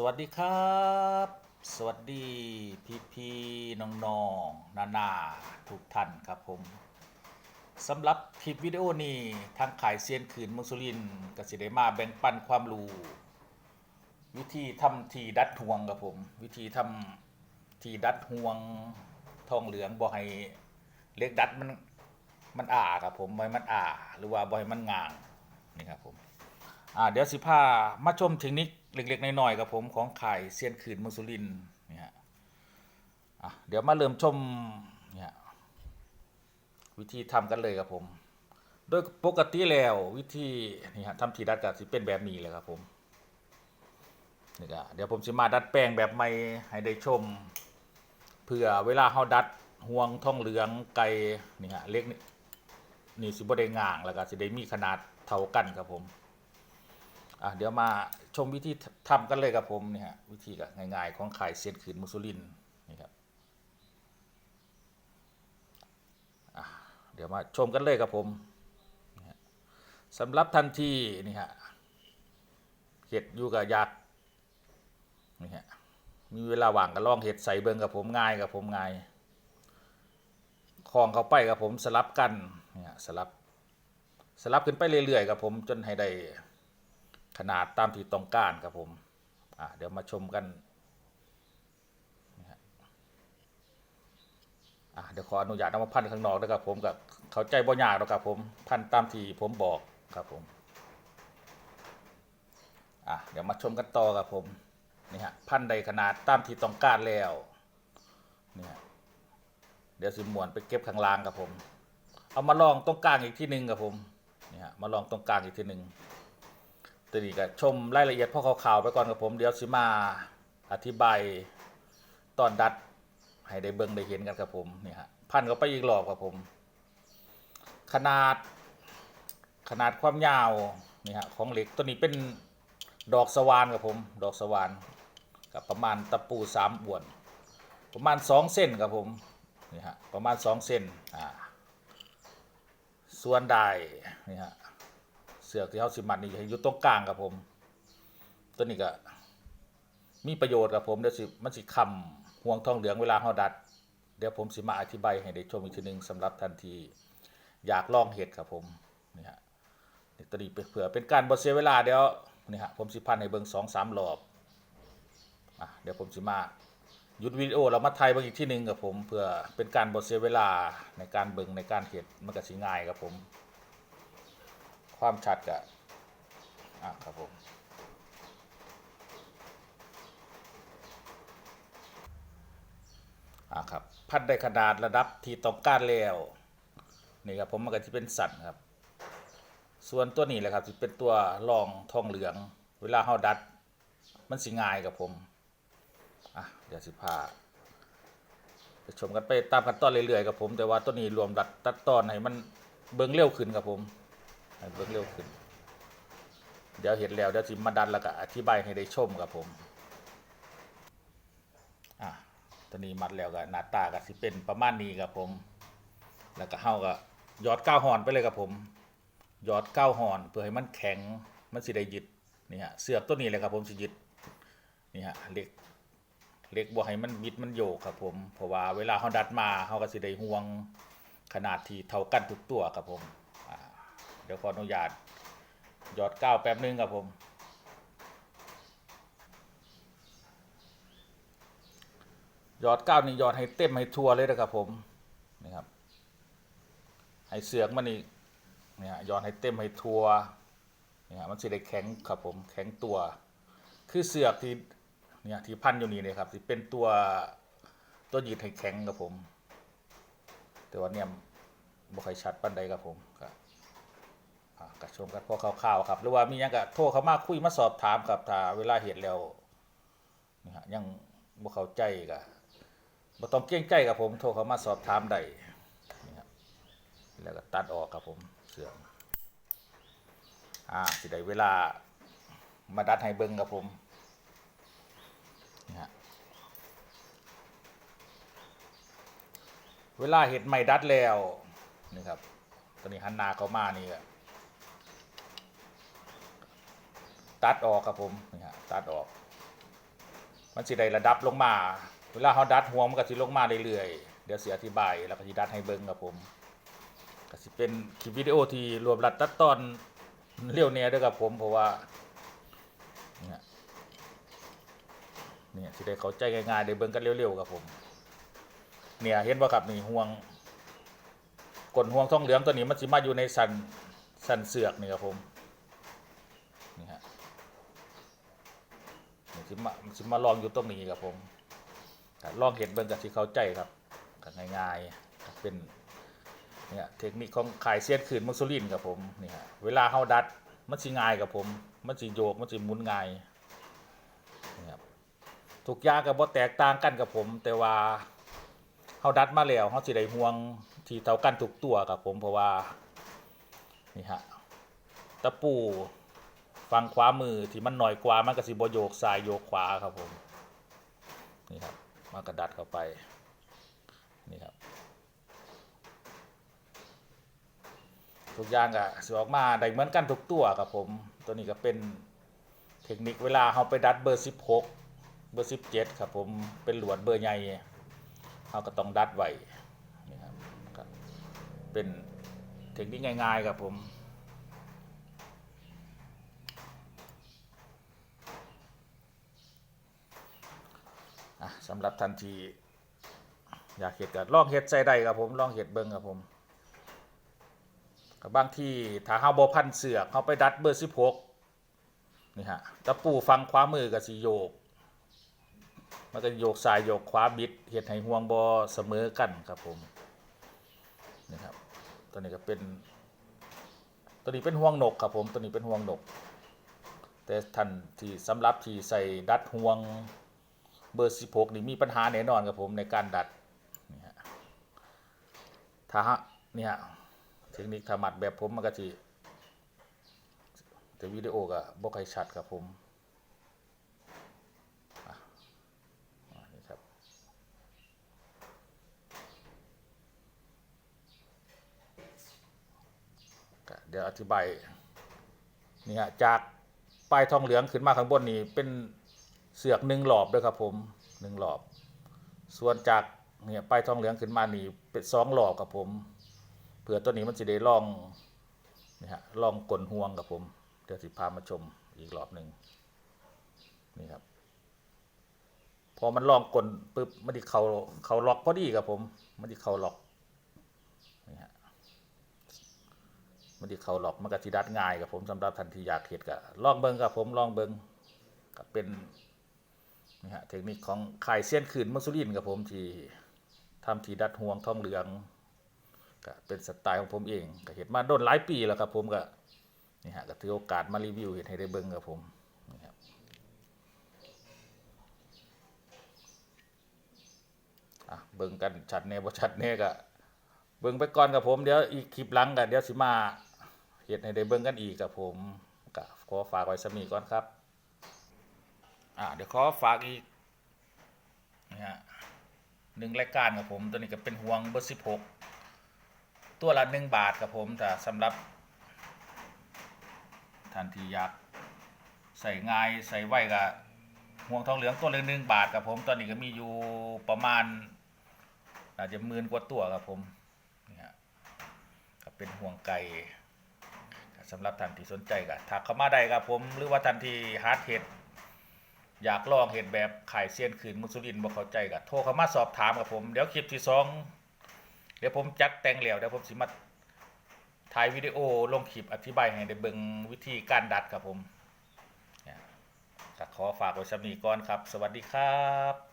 สวัสดีครับ สวัสดีพี่พี่ๆน้องๆนานาทุกท่านครับผมสำหรับคลิปวิดีโอนี้ทางขายเซียนขืนมุสุรินกสิเดมาแบ่งปันความรู้วิธีทำทีดัดห่วงครับผม วิธีทำทีดัดห่วงทองเหลืองบ่ให้เล็กดัดมันมันอ่าครับผมบ่ให้มันอ่า หรือว่าบ่ให้มันงางนี่ครับผม อ่าเดี๋ยวสิพามาชมเทคนิคเล็กๆน้อยๆกับผมของไขายเซียนขืนมืองสุรินเนี่ยฮะอะเดี๋ยวมาเริ่มชมเนี่ยวิธีทำกันเลยครับผม โดยปกติแล้ววิธีนี่ฮะทำทีดัดกับสิเป็นแบบนี้เลยครับผมนี่ก็เดี๋ยวผมสิมาดัดแปลงแบบใหม่ให้ได้ชม เพื่อเวลาเฮาดัดห่วงท่องเหลืองไก่นี่ฮะเล็กนี่นี่สิบ่ได้ง่างแล้วก็สิได้มีขนาดเท่ากันครับผม อะเดี๋ยวมาชมวิธีทำกันเลยครับผมนี่ฮะวิธีก็ง่ายๆของไขายเซียนขืนมุสุรินนี่ครับอะเดี๋ยวมาชมกันเลยครับผมสำหรับทันทีนี่ฮะเห็ดอยู่กับยากนี่ฮะมีเวลาว่างก็ลองเห็ดใส่เบิงกับผมง่ายกับผมง่ายคลองเข้าไปกับผมสลับกันนี่ฮะสลับสลับขึ้นไปเรื่อยๆกับผมจนให้ได้ ขนาดตามที่ต้องการครับผมเดี๋ยวมาชมกันเดี๋ยวขออนุญาตเอามาพันข้างนอกนะครับผมกับเขาใจบ่ยากหรอกครับผมพันตามที่ผมบอกครับผมเดี๋ยวมาชมกันต่อครับผมนี่ฮะพันใดขนาดตามที่ต้องการแล้วนี่ฮะเดี๋ยวสิมวนไปเก็บข้างล่างครับผม เอามาลองตรงกลางอีกที่หนึ่งครับผมนี่ฮะมาลองตรงกลางอีกที่หนึ่ง ตัวนี้ก็ชมรายละเอียดพ่อข่าวๆไปก่อนกับผมเดี๋ยวสิมาอธิบายตอนดัดให้ได้เบิ่งได้เห็นกันครับผมนี่ฮะพันก็ไปอีกรอบครับผม ขนาดขนาดความยาวนี่ฮะของเหล็กตัวนี้เป็นดอกสว่านครับผม ดอกสว่านกับประมาณตะปูสามบวน ประมาณสองเส้นครับผมนี่ฮะประมาณสองเส้นอ่าส่วนได้นี่ฮะ เสือกที่เขาสิมัดนี่ให้อยู่ตรงกลางครับผม ตัวนี้ก็มีประโยชน์ครับผมเดี๋ยวสิมันสิคำห่วงทองเหลืองเวลาเขาดัด เดี๋ยวผมสิมาอธิบายให้ได้ชมอีกทีหนึ่งสำหรับทันทีอยากลองเห็ดครับผมนี่ฮะนี่ตัวนี้เผื่อเป็นการบเสียเวลาเดี๋ยวนี่ฮะผมสิพันให้เบิ่งสองสามรอบอะเดี๋ยวผมสิมาหยุดวิดีโอเรามาไทยบิ่งอีกที่หนึ่งครับผมเพื่อเป็นการบดเสียเวลาในการเบิงในการเห็ดมันก็สิง่ายครับผม ความชัดกับอะครับผมอะครับพัดได้ขนาดระดับที่ต้องการแล้วนี่ครับผมมันก็จะเป็นสันครับ ส่วนตัวนี้แหละครับจะเป็นตัวรองทองเหลือง เวลาเฮาดัด มันสิง่ายกับผมอะเดี๋ยวสิพาไปชมกันไปตามขั้นตอนเรื่อยๆกับผม แต่ว่าตัวนี้รวมดัดตัดตอนให้มันเบิ่งเร็วขึ้นครับผม ให้เบิ่งเร็วขึ้น เดี๋ยวเห็นแล้วเดี๋ยวจิมาดันแล้วก็อธิบายให้ได้ชมครับผม อะตอนนี้มัดแล้วก็หน้าตาก็สิเป็นประมาณนี้ครับผม แล้วก็เฮาก็ยอดก้าวหอนไปเลยครับผมยอดก้าวหอนเพื่อให้มันแข็งมันสิได้ยึดนี่ฮะเสือกตัวนี้เลยครับผมสิยึดนี่ฮะเล็กเล็กบ่ให้มันบิดมันโยกครับผม เพราะว่าเวลาเฮาดัดมาเฮาก็สิได้ห่วงขนาดที่เท่ากันทุกตัวครับผม เดี๋ยวขออนุญาตหยอดก้าวแป๊บนึงครับผม หยอดก้าวนี่หยอดให้เต็มให้ทั่วเลยนะครับผมนี่ครับให้เสือกมันนี่เนี่ยหยอดให้เต็มให้ทั่วเนี่ยมันสิได้แข็งครับผมแข็งตัว คือเสือกที่เนี่ยที่พันอยู่นี่เลยครับที่เป็นตัวตัวยืดให้แข็งครับผม แต่ว่าเนี่ยบ่ค่อยชัดปานใดครับผมครับ กระชมกันพอข่าวๆครับ หรือว่ามียังก็โทรเขามาคุยมาสอบถามครับถ้าเวลาเห็นแล้วนี่ฮะยังบ่เข้าใจก็บ่ต้องเกรงใจกับผมโทรเขามาสอบถามได้นี่ครับแล้วก็ตัดออกครับผมเสื่อมอ่าสิได้เวลามาดัดให้เบิ่งครับผมนี่ฮะเวลาเห็ดใหม่ดัดแล้วนี่ครับตอนนี้หันนาเขามานี่ก็ ตัดออกครับผมนี่ฮะตัดออก มันสิได้ระดับลงมา เวลาเขาดัดหัวมันก็สิลงมาเรื่อยๆเดี๋ยวเสิอธิบายแล้วก็สิดัดให้เบิ่งครับผมก็สิเป็นคลิปวิดีโอที่รวมรัดตัดตอนเร็วเนียด้วยครับผมเพราะว่าเนี่ยเนี่ยสิได้เข้าใจง่ายๆได้เบิ่งกันเร็วๆครับผม เนี่ยเห็นบ่ครับนี่ห่วงกลห่วงทองเหลืองตัวนี้มันสิมาอยู่ในสันสันเสือกนี่ครับผมนี่ฮะนี่ สิมาสิมาลองอยู่ตรงนี้ครับผมลองเห็นเบิ่งกับสิเขาใจครับก็ง่ายๆเป็นเนี่ยเทคนิคของขายเสียนขืนมักซูลินครับผมนี่ฮะเวลาเฮาดัดมันสิง่ายครับผม มันสิโยกมันสิหมุนง่ายนี่ครับทุกอย่างก็บ่แตกต่างกันกับผม แต่ว่าเฮาดัดมาแล้วเฮาสิได้ห่วงที่เท่ากันทุกตัวครับผมเพราะว่านี่ฮะตะปู ฝั่งขวามือที่มันหน่อยกว่ามันก็สิบโยกซ้ายโยกขวาครับผมนี่ครับมันก็ดัดเข้าไปนี่ครับทุกอย่างก็สิออกมาได้เหมือนกันทุกตัวครับผมตัวนี้ก็เป็นเทคนิคเวลาเฮาไปดัดเบอร์ 16 เบอร์ 17 ครับผมเป็นหลวดเบอร์ใหญ่เราก็ต้องดัดไว้นี่ครับเป็นเทคนิคง่ายๆครับผม สำหรับทันทีอยากเห็ดก็ลองเห็ดใส่ได้ครับผมลองเห็ดเบิ้งครับผมกับบางที่ถ้าเฮาบ่พันเสือกเฮาไปดัดเบอร์16นี่ฮะตะปูฟังขวามือก็สิโยก มันก็โยกซ้ายโยกขวาบิดเห็ดให้ห่วงบอเสมอกันครับผมนี่ครับตัวนี้ก็เป็นตัวนี้เป็นห่วงนกครับผมตัวนี้เป็นห่วงนก แต่ท่านที่สำหรับที่ใส่ดัดห่วง บอร์ 16 นี่มีปัญหาแน่นอนครับผมในการดัดนี่ฮะถ้าฮะนี่ฮะเทคนิคถมัดแบบผมมันก็จะแต่วิดีโอก็บ่ค่อยชัดครับผมนี่ครับ เดี๋ยวอธิบายนี่ฮะจากปลายทองเหลืองขึ้นมาข้างบนนี่เป็น เสือกหนึ่งหลอบด้วยครับผมหนึ่งหลอบ ส่วนจากเนี่ยปลายทองเหลืองขึ้นมานี่เป็นสองหลอบครับผมเผื่อตัวนี้มันจะได้ล่องนี่ฮะล่องกลนห่วงกับผมเดี๋ยวสิพามาชมอีกรอบหนึ่งนี่ครับ พอมันล่องกลนปุ๊บมันดิเขาเขาล็อกพอดีครับผมมันดิเขาล็อกนี่ฮะมันดิเขาล็อกมันก็สิดัดง่ายกับผมสำหรับทันทีอยากเห็ดก็ลองเบิงกับผมลองเบิงก็เป็น นี่ฮะเทคนิคของไขายเสี้ยนขืนมัสลินกับผมที่ทำทีดัดห่วงทองเหลืองก็เป็นสไตล์ของผมเองก็เห็ดมาโดนหลายปีแล้วครับผมก็นี่ฮะก็ถือโอกาสมารีวิวเห็ดให้ได้เบิ้งกับผมนี่ครับอะเบิ่งกันชัดแน่บ่ชัดแน่ก็เบิ่งไปก่อนกับผมเดี๋ยวอีกคลิปหลังก็เดี๋ยวสิมาเฮ็ดให้ได้เบิ่งกันอีกกับผมก็ขอฝากไว้สมีก่อนครับ อ่าเดี๋ยวขอฝากอีกนี่ฮะหนึ่งรายการกับผม ตัวนี้ก็เป็นห่วงเบอร์16ตัวละหนึ่งบาทกับผมแต่สำหรับท่านที่อยากใส่ง่ายใส่ไวก็ห่วงทองเหลืองตัวละหนึ่งบาทครับผม ตอนนี้ก็มีอยู่ประมาณอาจจะหมื่นกว่าตัวครับผมนี่ฮะก็เป็นห่วงไก่สำหรับท่านที่สนใจก็ทักเข้ามาได้ครับผม หรือว่าท่านที่ฮาร์ดเห็ด อยากลองเห็นแบบขายเซียนขืนมุสลินบ่เข้าใจกับโทรเข้ามาสอบถามกับผม เดี๋ยวคลิปที่สองเดี๋ยวผมจัดแต่งแล้วเดี๋ยวผมสิมาถ่ายวิดีโอลงคลิปอธิบายให้ได้เบิ่งวิธีการดัดครับผมก็ขอฝากไว้สำนีก่อนครับ สวัสดีครับ